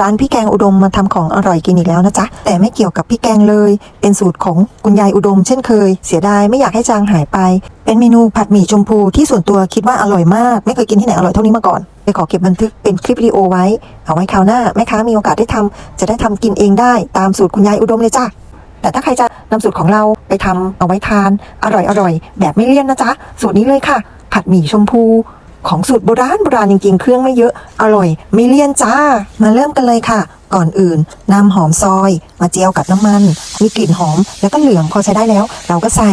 ร้านพี่แกงอุดมมาทำของอร่อยกินอีกแล้วนะจ๊ะ แต่ไม่เกี่ยวกับพี่แกงเลย เป็นสูตรของคุณยายอุดม เช่นเคย เสียดายไม่อยากให้จางหายไป เป็นเมนูผัดหมี่ชมพูที่ส่วนตัวคิดว่าอร่อยมาก ไม่เคยกินที่ไหนอร่อยเท่านี้มาก่อนไปขอเก็บบันทึกเป็นคลิปวิดีโอไว้ เอาไว้คราวหน้าแม่ค้ามีโอกาสได้ทำจะได้ทำกินเองได้ตามสูตรคุณยายอุดมเลยจ้ะแต่ถ้าใครจะนำสูตรของเราไปทำเอาไว้ทาน อร่อยอร่อยแบบไม่เลี่ยนนะจ๊ะสูตรนี้เลยค่ะ ผัดหมี่ชมพู ของสูตรโบราณโบราณจริงๆ เครื่องไม่เยอะ อร่อย ไม่เลี่ยนจ้า มาเริ่มกันเลยค่ะ ก่อนอื่นนำหอมซอย มาเจียวกับน้ำมัน มีกลิ่นหอมแล้วก็เหลืองพอใช้ได้แล้ว เราก็ใส่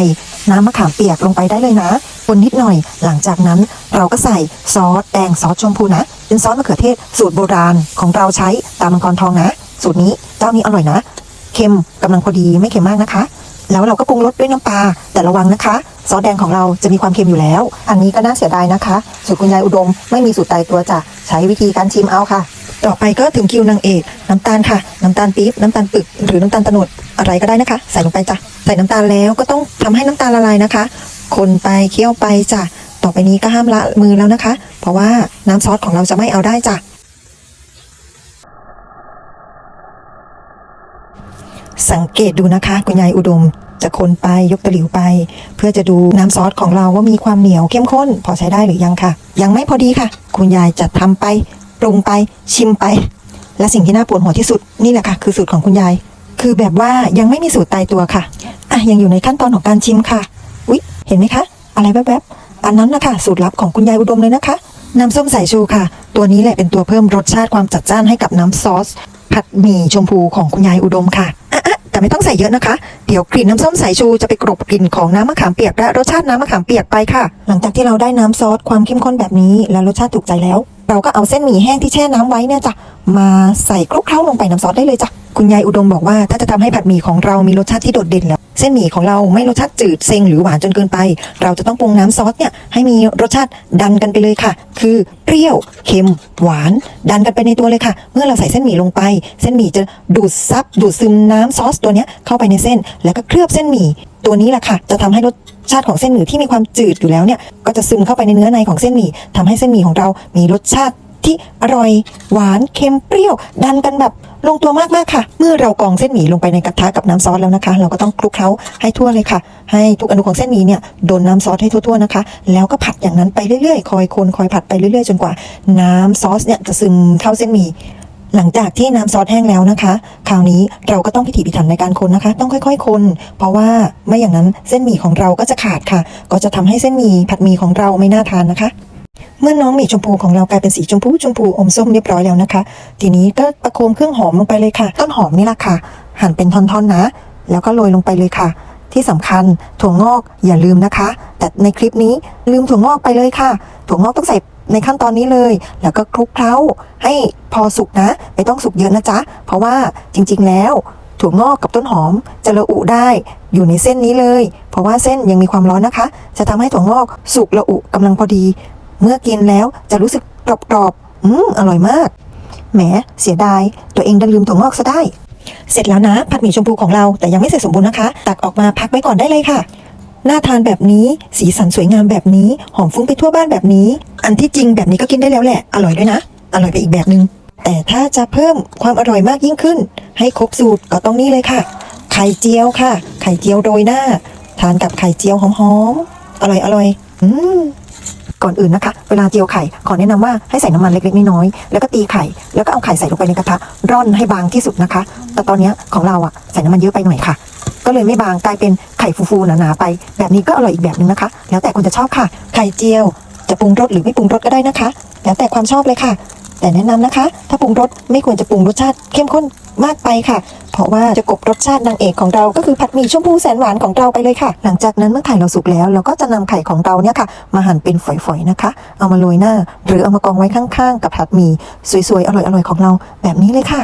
น้ำมะขามเปียกลงไปได้เลยนะคนนิดหน่อย หลังจากนั้นเราก็ใส่ซอสแดงซอสชมพูนะ เป็นซอสมะเขือเทศสูตรโบราณของเราใช้ตามมังกรทองนะ สูตรนี้เจ้านี้อร่อยนะ เค็มกำลังพอดีไม่เค็มมากนะคะ แล้วเราก็ปรุงรสด้วยน้ำปลาแต่ระวังนะคะ ซอสแดงของเราจะมีความเค็มอยู่แล้ว อันนี้ก็น่าเสียดายนะคะ สูตรคุณยายอุดมไม่มีสูตรตายตัวจะใช้วิธีการชิมเอาค่ะ ต่อไปก็ถึงคิวนางเอกน้ำตาลค่ะ น้ำตาลปี๊บน้ำตาลปึกหรือน้ำตาลตะโนดอะไรก็ได้นะคะ ใส่ลงไปจ้ะใส่น้ำตาลแล้วก็ต้องทำให้น้ำตาลละลายนะคะ คนไปเคี่ยวไปจ้ะต่อไปนี้ก็ห้ามละมือแล้วนะคะ เพราะว่าน้ำซอสของเราจะไม่เอาได้จ้ะสังเกตดูนะคะ คุณยายอุดม จะคนไปยกตะหลิวไป เพื่อจะดูน้ำซอสของเราว่ามีความเหนียวเข้มข้น พอใช้ได้หรือยังค่ะ ยังไม่พอดีค่ะ คุณยายจะทำไป ปรุงไปชิมไป และสิ่งที่น่าปวดหัวที่สุดนี่แหละค่ะคือสูตรของคุณยาย คือแบบว่ายังไม่มีสูตรตายตัวค่ะอะยังอยู่ในขั้นตอนของการชิมค่ะอุ๊ยเห็นไหมคะ อะไรแวบๆอันนั้นนะคะสูตรลับของคุณยายอุดมเลยนะคะน้ำส้มสายชูค่ะ ตัวนี้แหละเป็นตัวเพิ่มรสชาติความจัดจ้านให้กับน้ำซอสผัดหมี่ชมพูของคุณยายอุดมค่ะอะอะแต่ไม่ต้องใส่เยอะนะคะเดี๋ยวกลิ่นน้ำส้มสายชูจะไปกรบกลิ่นของน้ำมะขามเปียกและรสชาติน้ำมะขามเปียกไปค่ะ หลังจากที่เราได้น้ำซอสความเข้มข้นแบบนี้ และรสชาติถูกใจแล้ว เราก็เอาเส้นหมี่แห้งที่แช่น้ำไว้เนี่ยจ้ะ มาใส่คลุกเคล้าลงไปน้ำซอสได้เลยจ้ะคุณยายอุดมบอกว่าถ้าจะทำให้ผัดหมี่ของเรามีรสชาติที่โดดเด่นแล้ว เส้นหมี่ของเราไม่รสชาติจืดเซ็งหรือหวานจนเกินไป เราจะต้องปรุงน้ำซอสเนี่ยให้มีรสชาติดันกันไปเลยค่ะ คือเปรี้ยวเค็ม หวาน ดันกันไปในตัวเลยค่ะ เมื่อเราใส่เส้นหมี่ลงไป เส้นหมี่จะดูดซับดูดซึมน้ำซอสตัวเนี้ยเข้าไปในเส้น แล้วก็เคลือบเส้นหมี่ตัวนี้แหละค่ะ จะทำให้รสชาติของเส้นหมี่ที่มีความจืดอยู่แล้วเนี่ยก็จะซึมเข้าไปในเนื้อในของเส้นหมี่ทำให้เส้นหมี่ของเรามีรสชาติ ที่อร่อย หวานเค็มเปรี้ยว ดันกันแบบลงตัวมากๆค่ะ เมื่อเรากรองเส้นหมี่ลงไปในกระทะกับน้ำซอสแล้วนะคะ เราก็ต้องคลุกเคล้าให้ทั่วเลยค่ะ ให้ทุกอนุของเส้นหมี่เนี่ยโดนน้ำซอสให้ทั่วๆนะคะ แล้วก็ผัดอย่างนั้นไปเรื่อยๆ คอยคนคอยผัดไปเรื่อยๆ จนกว่า น้ำซอสเนี่ยจะซึมเข้าเส้นหมี่หลังจากที่น้ำซอสแห้งแล้วนะคะ คราวนี้เราก็ต้องพิถีพิถันในการคนนะคะ ต้องค่อย ๆ คน เพราะว่าไม่อย่างนั้นเส้นหมี่ของเราก็จะขาดค่ะ ก็จะทำให้เส้นหมี่ผัดหมี่ของเราไม่น่าทานนะคะ เมื่อน้องหมีชมพูของเรากลายเป็นสีชมพูชมพูอมส้มเรียบร้อยแล้วนะคะ ทีนี้ก็ประโคมเครื่องหอมลงไปเลยค่ะ ต้นหอมนี่แหละค่ะ หั่นเป็นท่อนๆนะ แล้วก็โรยลงไปเลยค่ะ ที่สำคัญถั่วงอกอย่าลืมนะคะ แต่ในคลิปนี้ลืมถั่วงอกไปเลยค่ะ ถั่วงอกต้องใส่ในขั้นตอนนี้เลย แล้วก็คลุกเคล้าให้พอสุกนะ ไม่ต้องสุกเยอะนะจ๊ะ เพราะว่าจริงๆแล้วถั่วงอกกับต้นหอมจะระอุได้อยู่ในเส้นนี้เลย เพราะว่าเส้นยังมีความร้อนนะคะ จะทำให้ถั่วงอกสุกระอุกำลังพอดี เมื่อกินแล้วจะรู้สึกกรอบๆ อืม อร่อยมาก แหม เสียดาย ตัวเองดันลืมถั่วงอกซะได้ เสร็จแล้วนะ ผัดหมี่ชมพูของเราแต่ยังไม่เสร็จสมบูรณ์นะคะ ตักออกมาพักไว้ก่อนได้เลยค่ะ น่าทานแบบนี้ สีสันสวยงามแบบนี้ หอมฟุ้งไปทั่วบ้านแบบนี้ อันที่จริงแบบนี้ก็กินได้แล้วแหละ อร่อยด้วยนะ อร่อยไปอีกแบบนึง แต่ถ้าจะเพิ่มความอร่อยมากยิ่งขึ้น ให้ครบสูตรก็ต้องนี่เลยค่ะ ไข่เจียวค่ะ ไข่เจียวโรยหน้า ทานกับไข่เจียวหอมๆ อร่อยอร่อย อืม ก่อนอื่นนะคะ เวลาเจียวไข่ ขอแนะนำว่าให้ใส่น้ำมันเล็กๆน้อยๆแล้วก็ตีไข่ แล้วก็เอาไข่ใส่ลงไปในกระทะร่อนให้บางที่สุดนะคะ แต่ตอนนี้ของเราอะใส่น้ำมันเยอะไปหน่อยค่ะ ก็เลยไม่บางกลายเป็นไข่ฟูๆหนาๆไป แบบนี้ก็อร่อยอีกแบบนึงนะคะ แล้วแต่คุณจะชอบค่ะ ไข่เจียว จะปรุงรสหรือไม่ปรุงรสก็ได้นะคะ แล้วแต่ความชอบเลยค่ะ แต่แนะนำนะคะ ถ้าปรุงรสไม่ควรจะปรุงรสชาติเข้มข้นมากไปค่ะ เพราะว่าจะกบรสชาตินางเอกของเราก็คือผัดหมี่ชมพูแสนหวานของเราไปเลยค่ะ หลังจากนั้นเมื่อไข่เราสุกแล้ว เราก็จะนำไข่ของเราเนี่ยค่ะ มาหั่นเป็นฝอยๆนะคะ เอามาโรยหน้า หรือเอามากองไว้ข้างๆ กับผัดหมี่สวยๆอร่อยๆของเราแบบนี้เลยค่ะ